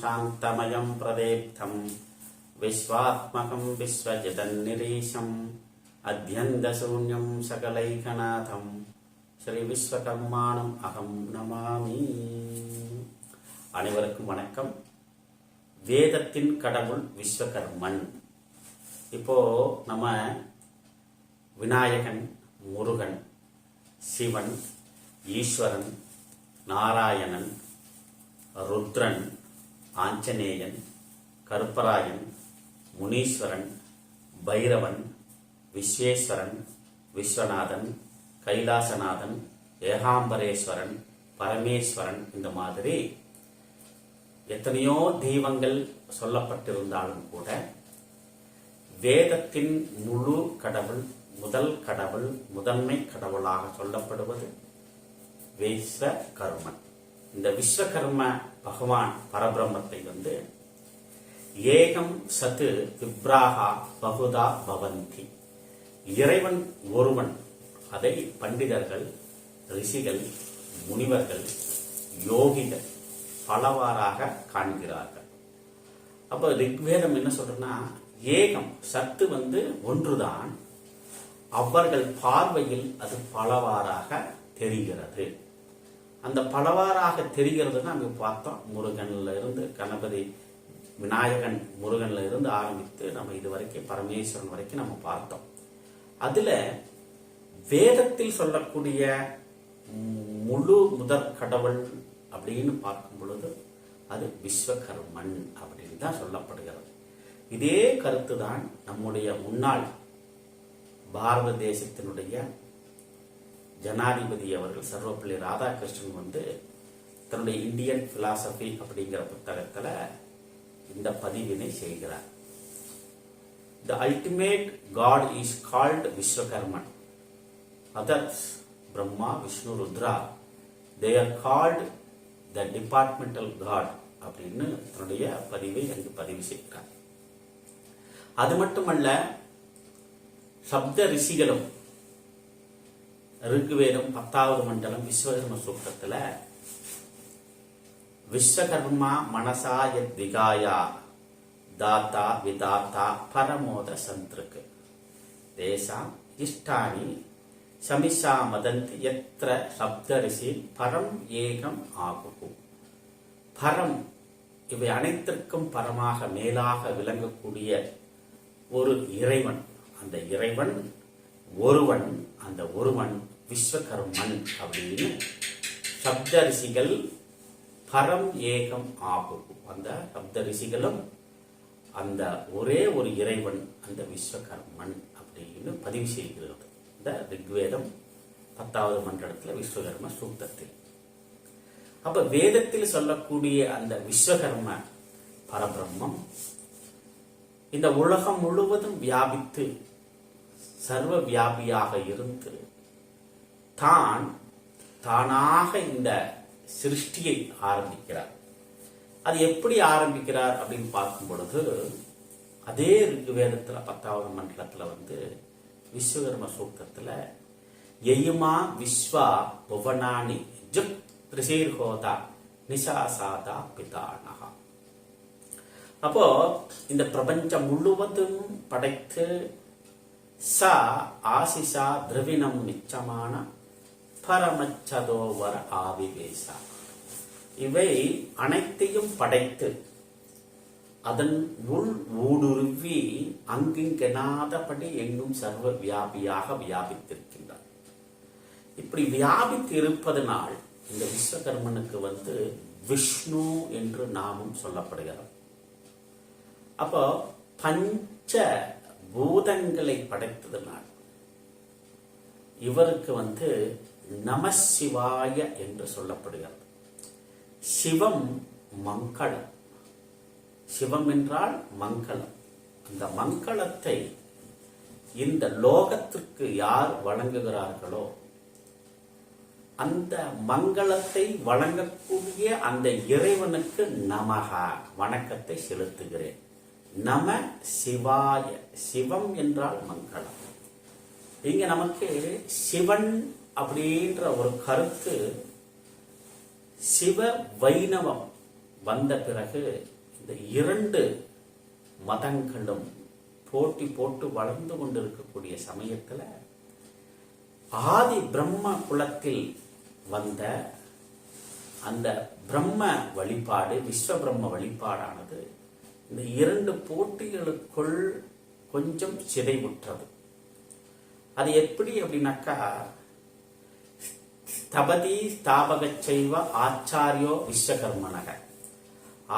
ज्ञानमयं शान्तमयं प्रदेप्तं विश्वात्मकं विश्वजतन्निरीशम् अध्यन्तशून्यं सकलैकनाथं ஸ்ரீவிஸ்வகர்மானம் அகம் நமாமி அனைவருக்கும் வணக்கம் வேதத்தின் கடவுள் விஸ்வகர்மன் இப்போ நம்ம விநாயகன் முருகன் சிவன் ஈஸ்வரன் நாராயணன் ருத்ரன் ஆஞ்சநேயன் கருப்பராயன் முனீஸ்வரன் பைரவன் விஸ்வேஸ்வரன் விஸ்வநாதன் கைலாசநாதன் ஏகாம்பரேஸ்வரன் பரமேஸ்வரன் இந்த மாதிரி எத்தனையோ தெய்வங்கள் சொல்லப்பட்டிருந்தாலும் கூட வேதத்தின் முழு கடவுள் முதல் கடவுள் முதன்மை கடவுளாக சொல்லப்படுவது விஸ்வகர்மன். இந்த விஸ்வகர்ம பகவான் பரபிரம்மத்தை வந்து ஏகம் சத்து விப்ராகா பகுதா பவந்தி. இறைவன் ஒருவன் அதை பண்டிதர்கள் ரிஷிகள் முனிவர்கள் யோகிகள் பலவாறாக காண்கிறார்கள். அப்போ ரிக்வேதம் என்ன சொல்றேன்னா ஏகம் சத்து வந்து ஒன்றுதான் அவர்கள் பார்வையில் அது பலவாறாக தெரிகிறது. அந்த பலவாறாக தெரிகிறதுன்னு அங்கே பார்த்தோம். முருகன்ல இருந்து கணபதி விநாயகன் முருகன்ல இருந்து ஆரம்பித்து நம்ம இது வரைக்கும் பரமேஸ்வரன் வரைக்கும் நம்ம பார்த்தோம். அதுல வேதத்தில் சொல்லக்கூடிய முழு முதற் கடவுள் அப்படின்னு பார்க்கும் பொழுது அது விஸ்வகர்மன் அப்படின்னு தான் சொல்லப்படுகிறது. இதே கருத்து தான் நம்முடைய முன்னாள் பாரத தேசத்தினுடைய ஜனாதிபதி அவர்கள் சர்வப்பள்ளி ராதாகிருஷ்ணன் வந்து தன்னுடைய இந்தியன் பிலாசபி அப்படிங்கிற புத்தகத்தில் இந்த பதிவினை செய்கிறார். The ultimate god is called Vishwakarman others Brahma Vishnu Rudra they are called the departmental god அப்படின்னு தன்னுடைய பதிவை அங்கு பதிவு செய்கிறார். அது மட்டுமல்ல சப்த ரிஷிகளும் ருகுவேதம் பத்தாவது மண்டலம் விஸ்வகர்ம சூக்தத்துல விஸ்வகர்மா மனசா யத் விகாயா தாத்தா விதாத்தா பரமோத சந்திருக்கு தேசாம் இஷ்டானி சமிஷா மதந்தி எத்திர சப்தரிசி பரம் ஏகம் ஆகும் பரம் இவை அனைத்திற்கும் பரமாக மேலாக விளங்கக்கூடிய ஒரு இறைவன். அந்த இறைவன் ஒருவன் அந்த ஒருவன் விஸ்வகர்மன் அப்படின்னு சப்தரிசிகள் பரம் ஏகம் ஆகும். அந்த சப்த ரிஷிகளும் அந்த ஒரே ஒரு இறைவன் அந்த விஸ்வகர்மன் அப்படின்னு பதிவு செய்கிறது. இந்த ரிக்வேதம் பத்தாவது மண்டலத்தில் விஸ்வகர்ம சூக்தத்தில். அப்ப வேதத்தில் சொல்லக்கூடிய அந்த விஸ்வகர்ம பரபிரம்மம் இந்த உலகம் முழுவதும் வியாபித்து சர்வ வியாபியாக இருந்து தான் தானாக இந்த சிருஷ்டியை ஆரம்பிக்கிறார். அது எப்படி ஆரம்பிக்கிறார் அப்படின்னு பார்க்கும் பொழுது அதே ரிகுவேதத்துல பத்தாவது மண்டலத்தில் வந்து விஸ்வகர்ம சூக்கத்தில் எயுமா விஸ்வா புவனானி ஜுக் திரிசீர்ஹோதா நிசாசாதா பிதானகா அப்போ இந்த பிரபஞ்சம் முழுவதும் படைத்து ச ஆசிஷா திரவினம் மிச்சமான பரமச்சதோவர் ஆவிவேசா. இவை அனைத்தையும் படைத்து அதன் உள் ஊடுருவி அங்கிங்கெனாதபடி எங்கும் சர்வ வியாபியாக வியாபித்திருக்கின்றார். இப்படி வியாபித்து இருப்பதனால் இந்த விஸ்வகர்மனுக்கு வந்து விஷ்ணு என்று நாமும் சொல்லப்படுகிறது அப்போ பஞ்ச பூதங்களை படைத்ததனால் இவருக்கு வந்து நமசிவாய என்று சொல்லப்படுகிறது. சிவம் மங்களம். சிவம் என்றால் மங்களம். அந்த மங்களத்தை இந்த லோகத்திற்கு யார் வழங்குகிறார்களோ அந்த மங்களத்தை வழங்கக்கூடிய அந்த இறைவனுக்கு நமக வணக்கத்தை செலுத்துகிறேன். நம சிவாய சிவம் என்றால் மங்களம். இங்க நமக்கு சிவன் அப்படின்ற ஒரு கருத்து சிவ வைணவம் வந்த பிறகு இந்த இரண்டு மதங்களும் போட்டி போட்டு வளர்ந்து கொண்டிருக்கக்கூடிய சமயத்தில் ஆதி பிரம்ம குலத்தில் வந்த அந்த பிரம்ம வழிபாடு விஸ்வ பிரம்ம வழிபாடானது இந்த இரண்டு போட்டிகளுக்குள் கொஞ்சம் சிதைவுற்றது. அது எப்படி அப்படின்னாக்கா ஸ்தபதி ஸ்தாபகச் செய்வ ஆச்சாரியோ விஸ்வகர்மனக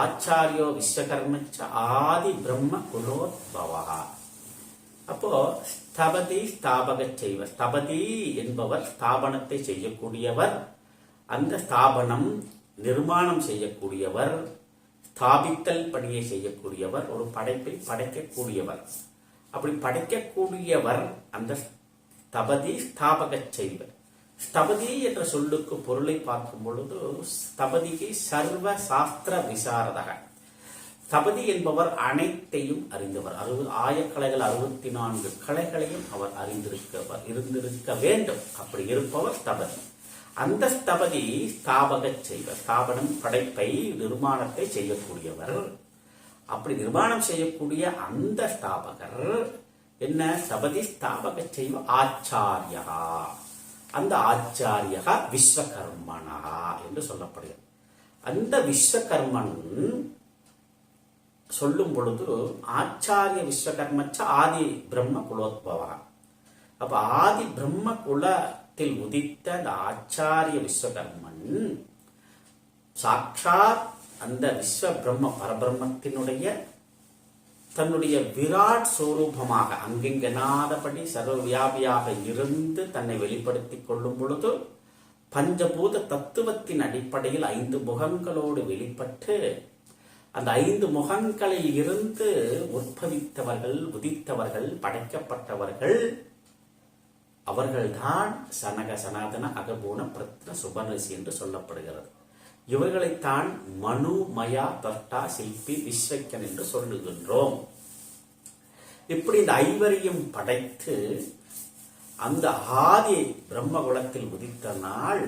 ஆச்சாரியோ விஸ்வகர்மச்ச ஆதி பிரம்ம குலோத்பவா அப்போ ஸ்தபதி ஸ்தாபகச் செய்வ ஸ்தபதி என்பவர் ஸ்தாபனத்தை செய்யக்கூடியவர் அந்த ஸ்தாபனம் நிர்மாணம் செய்யக்கூடியவர் ஸ்தாபித்தல் பணியை செய்யக்கூடியவர் ஒரு படைப்பை படைக்கக்கூடியவர். அப்படி படைக்கக்கூடியவர் அந்த ஸ்தபதி ஸ்தாபகச் செய்வர் ஸ்தபதி என்ற சொல்லுக்கு பொருளை பார்க்கும் பொழுது ஸ்தபதிக்கு சர்வ சாஸ்திர விசாரதக. ஸ்தபதி என்பவர் அனைத்தையும் அறிந்தவர். அறுபது ஆயக்கலைகள் அறுபத்தி நான்கு கலைகளையும் அவர் அறிந்திருக்கவர் இருந்திருக்க வேண்டும். அப்படி இருப்பவர் ஸ்தபதி அந்த ஸ்தபதி ஸ்தாபகச் செய்வர். ஸ்தாபனம் படைப்பை நிர்மாணத்தை செய்யக்கூடியவர். அப்படி நிர்மாணம் செய்யக்கூடிய அந்த ஸ்தாபகர் என்ன? ஸ்தபதி ஸ்தாபக செய்வ ஆச்சாரியா. அந்த ஆச்சாரியகா விஸ்வகர்மனா என்று சொல்லப்படுகிறது. அந்த விஸ்வகர்மன் சொல்லும் பொழுது ஆச்சாரிய விஸ்வகர்மச்ச ஆதி பிரம்ம குலோத்பவா அப்ப ஆதி பிரம்ம குலத்தில் உதித்த அந்த ஆச்சாரிய விஸ்வகர்மன் சாட்சாத் அந்த விஸ்வ பிரம்ம பரபிரம்மத்தினுடைய தன்னுடைய விராட் ஸ்வரூபமாக சர்வ சர்வவியாபியாக இருந்து தன்னை வெளிப்படுத்திக் கொள்ளும் பொழுது பஞ்சபூத தத்துவத்தின் அடிப்படையில் ஐந்து முகங்களோடு வெளிப்பட்டு அந்த ஐந்து முகங்களில் இருந்து உற்பவித்தவர்கள் உதித்தவர்கள் படைக்கப்பட்டவர்கள் அவர்கள்தான் சனக சனாதன அகபூன பிரத்ன சுபனரிசி என்று சொல்லப்படுகிறது. இவர்களைத்தான் மனு மயா தர்டா சிற்பி விஸ்வக்கன் என்று சொல்லுகின்றோம். இப்படி இந்த ஐவரையும் படைத்து அந்த ஆதி பிரம்ம குலத்தில் உதித்த நாள்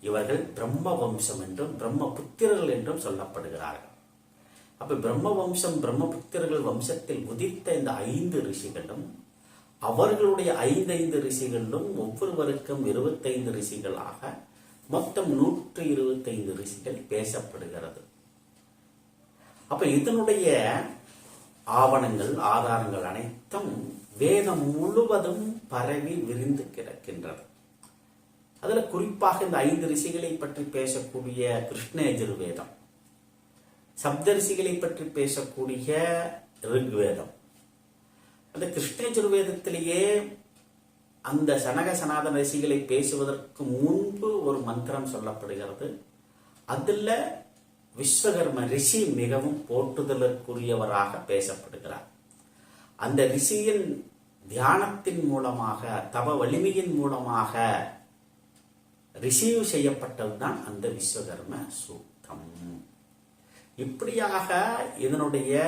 இவர்கள் பிரம்ம வம்சம் என்றும் பிரம்ம புத்திரர்கள் என்றும் சொல்லப்படுகிறார்கள். அப்ப பிரம்ம வம்சம் பிரம்ம புத்திரர்கள் வம்சத்தில் உதித்த இந்த ஐந்து ரிஷிகளும் அவர்களுடைய ஐந்தைந்து ரிஷிகளும் ஒவ்வொருவருக்கும் இருபத்தைந்து ரிஷிகளாக மொத்தம் நூற்றி இருபத்தைந்து ரிஷிகள் பேசப்படுகிறது. அப்ப இதனுடைய ஆவணங்கள் ஆதாரங்கள் அனைத்தும் வேதம் முழுவதும் பரவி விரிந்து கிடக்கின்றது அதுல குறிப்பாக இந்த ஐந்து ரிஷிகளை பற்றி பேசக்கூடிய கிருஷ்ணயஜுர்வேதம் சப்த ரிஷிகளை பற்றி பேசக்கூடிய ரிக்வேதம். அந்த கிருஷ்ணயஜுர்வேதத்திலேயே அந்த சனக சனாதன ரிஷிகளை பேசுவதற்கு முன்பு ஒரு மந்திரம் சொல்லப்படுகிறது. அதில் விஸ்வகர்ம ரிஷி மிகவும் போற்றுதலுக்குரியவராக பேசப்படுகிறார். அந்த ரிஷியின் தியானத்தின் மூலமாக தவ வலிமையின் மூலமாக ரிசீவ் செய்யப்பட்டதுதான் அந்த விஸ்வகர்ம சூக்தம். இப்படியாக இதனுடைய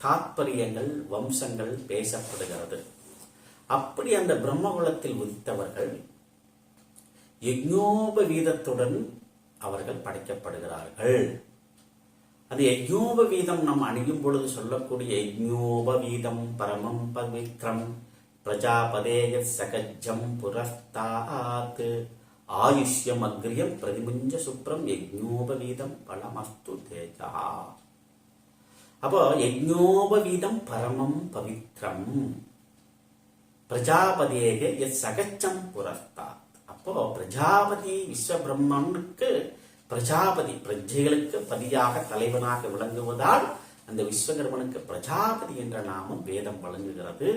தாத்பரியங்கள் வம்சங்கள் பேசப்படுகிறது. அப்படி அந்த பிரம்மகுலத்தில் உதித்தவர்கள் யஜ்ஞோபவீதத்துடன் அவர்கள் படைக்கப்படுகிறார்கள். அது யஜ்ஞோபவீதம் நாம் அணியும் பொழுது சொல்லக்கூடிய யஜ்ஞோபவீதம் பரமம் பவித்ரம் பிரஜாபதேய சகஜம் புரஸ்தாத். ஆயுஷ்யம் அக்ரியம் பிரதிமுஞ்ச சுப்ரம் யஜ்ஞோபவீதம் பலமஸ்து தேஜா. அப்போ யஜ்ஞோபவீதம் பரமம் பவித்ரம். பிரஜாபதியேக எத் சகச்சம் புரஸ்தாத் அப்போ பிரஜாபதி விஸ்வபிரம்மனுக்கு பிரஜாபதி பிரஜைகளுக்கு பதியாக தலைவனாக விளங்குவதால் அந்த விஸ்வகர்மனுக்கு பிரஜாபதி என்ற நாமம் வேதம் வழங்குகிறது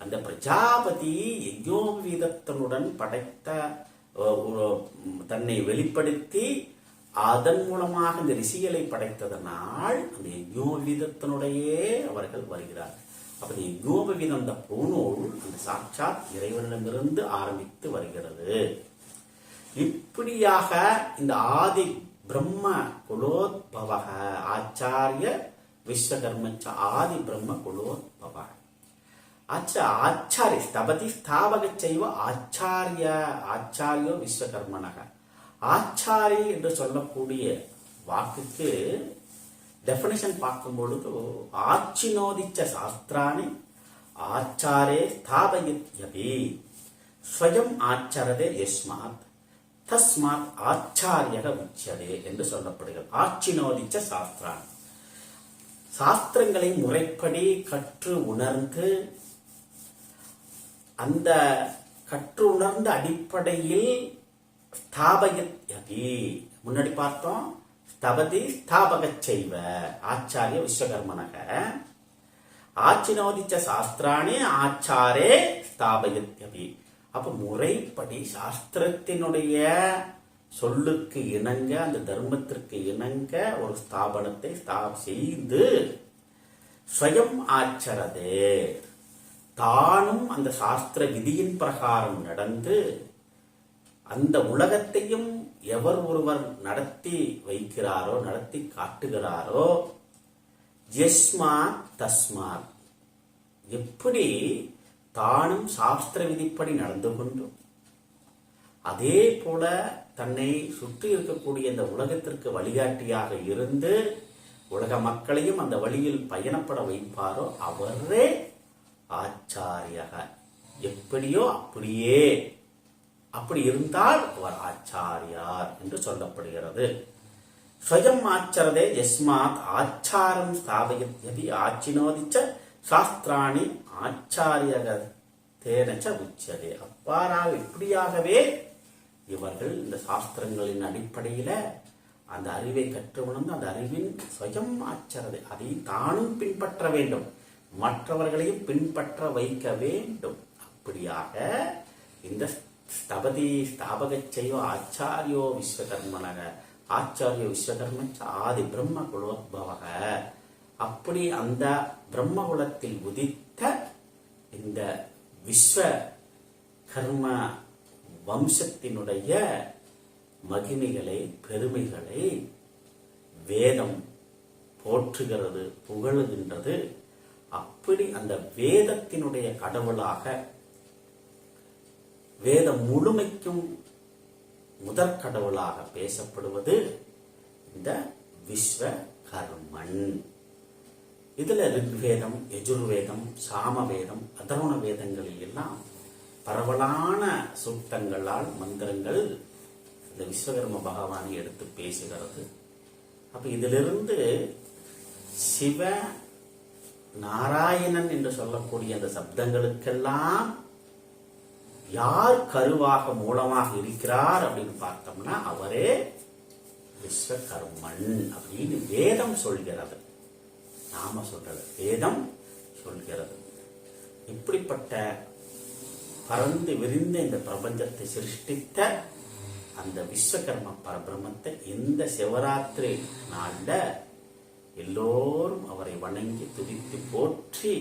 அந்த பிரஜாபதி யஜ்யோபவீதத்தினுடன் படைத்த தன்னை வெளிப்படுத்தி அதன் மூலமாக இந்த ரிஷிகளை படைத்ததனால் அந்த யஜ்யோபவீதத்தினுடையே அவர்கள் வருகிறார்கள் அப்ப யஜ்னோபவீதம் அந்த பூநூல் அந்த சாட்சாத் இறைவனிடமிருந்து ஆரம்பித்து வருகிறது. இப்படியாக இந்த ஆதி பிரம்ம குலோத்பவக ஆச்சாரிய விஸ்வகர்மச்ச ஆதி பிரம்ம குலோத்பவ ஆச்ச ஆச்சாரிய ஸ்தபதி ஸ்தாபக செய்வ ஆச்சாரிய ஆச்சாரியோ விஸ்வகர்மனக. ஆச்சாரி என்று சொல்லக்கூடிய வாக்குக்கு டெஃபினேஷன் பார்க்கும் பொழுது ஆச்சினோதிச்ச சாஸ்திராணி ஆச்சாரே ஸ்தாபயித்யபி ஸ்வயம் ஆச்சரதே யஸ்மாத் தஸ்மாத் ஆச்சாரியக உச்சதே என்று சொல்லப்படுகிறது. ஆச்சினோதிச்ச சாஸ்திராணி. சாஸ்திரங்களை முறைப்படி கற்று உணர்ந்து அந்த கற்று உணர்ந்த அடிப்படையில் ஸ்தாபயத்யபி. முன்னாடி பார்த்தோம் தபதி ஸ்தாபகச் செய்வ ஆச்சாரிய விஸ்வகர்மனக. ஆச்சினோதிச்ச சாஸ்திராணி ஆச்சாரே ஸ்தாபயத்யபி. அப்ப முறைப்படி சாஸ்திரத்தினுடைய சொல்லுக்கு இணங்க அந்த தர்மத்திற்கு இணங்க ஒரு ஸ்தாபனத்தை ஸ்தா செய்து ஸ்வயம் ஆச்சரதே. தானும் அந்த சாஸ்திர விதியின் பிரகாரம் நடந்து அந்த உலகத்தையும் எவர் ஒருவர் நடத்தி வைக்கிறாரோ நடத்தி காட்டுகிறாரோ ஜஸ்மா தஸ்மாத். எப்படி தானும் சாஸ்திர விதிப்படி நடந்து கொண்டும் அதே போல தன்னை சுற்றி இருக்கக்கூடிய இந்த உலகத்திற்கு வழிகாட்டியாக இருந்து உலக மக்களையும் அந்த வழியில் பயணப்பட வைப்பாரோ அவரே ஆச்சாரியக. எப்படியோ அப்படியே அப்படி இருந்தால் அவர் ஆச்சாரியார் என்று சொல்லப்படுகிறது. ஸ்வயம் ஆச்சரதே யஸ்மாத் ஆச்சாரம் ஸ்தாபயத்யபி ஆச்சினோதிச்ச சாஸ்திராணி ஆச்சாரியக தேனச்ச உச்சதே. அப்பாராக இப்படியாகவே இவர்கள் இந்த சாஸ்திரங்களின் அடிப்படையில் அந்த அறிவை கற்று உணர்ந்து அந்த அறிவின் சுயம் ஆச்சரதை அதை தானும் பின்பற்ற வேண்டும். மற்றவர்களையும் பின்பற்ற வைக்க வேண்டும். அப்படியாக இந்த ஸ்தபதி ஸ்தாபகச் ஆச்சாரியோ விஸ்வகர்மனக. ஆச்சாரியோ விஸ்வகர்மச்ச ஆதி பிரம்ம குலோத்பவக அப்படி அந்த பிரம்மகுலத்தில் உதித்த இந்த விஸ்வ கர்ம வம்சத்தினுடைய மகிமைகளை பெருமைகளை வேதம் போற்றுகிறது புகழுகின்றது. அப்படி அந்த வேதத்தினுடைய கடவுளாக வேதம் முழுமைக்கும் முதற் கடவுளாக பேசப்படுவது இந்த விஸ்வகர்மன். இதுல ரிக்வேதம் எஜுர்வேதம் சாமவேதம் அதர்வண வேதங்களில் எல்லாம் பரவலான சுத்தங்களால் மந்திரங்கள் இந்த விஸ்வகர்ம பகவானை எடுத்து பேசுகிறது. அப்ப இதிலிருந்து சிவ நாராயணன் என்று சொல்லக்கூடிய அந்த சப்தங்களுக்கெல்லாம் யார் கருவாக மூலமாக இருக்கிறார் அப்படின்னு பார்த்தோம்னா அவரே விஸ்வகர்மன் அப்படின்னு வேதம் சொல்கிறது. நாம சொல்றது வேதம் சொல்கிறது. இப்படிப்பட்ட பறந்து விரிந்த இந்த பிரபஞ்சத்தை சிருஷ்டித்த அந்த விஸ்வகர்ம பரபிரமத்தை இந்த சிவராத்திரி நாள்ல எல்லோரும் அவரை வணங்கி துதித்து போற்றி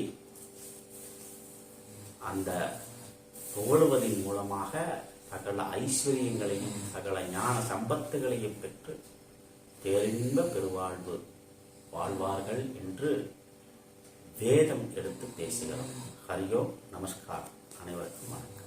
அந்த புகழுவதன் மூலமாக சகல ஐஸ்வர்யங்களையும் சகல ஞான சம்பத்துகளையும் பெற்று பேரின்ப பெருவாழ்வு வாழ்வார்கள் என்று வேதம் எடுத்து பேசுகிறோம். ஹரியோ நமஸ்காரம். அனைவருக்கும் வணக்கம்.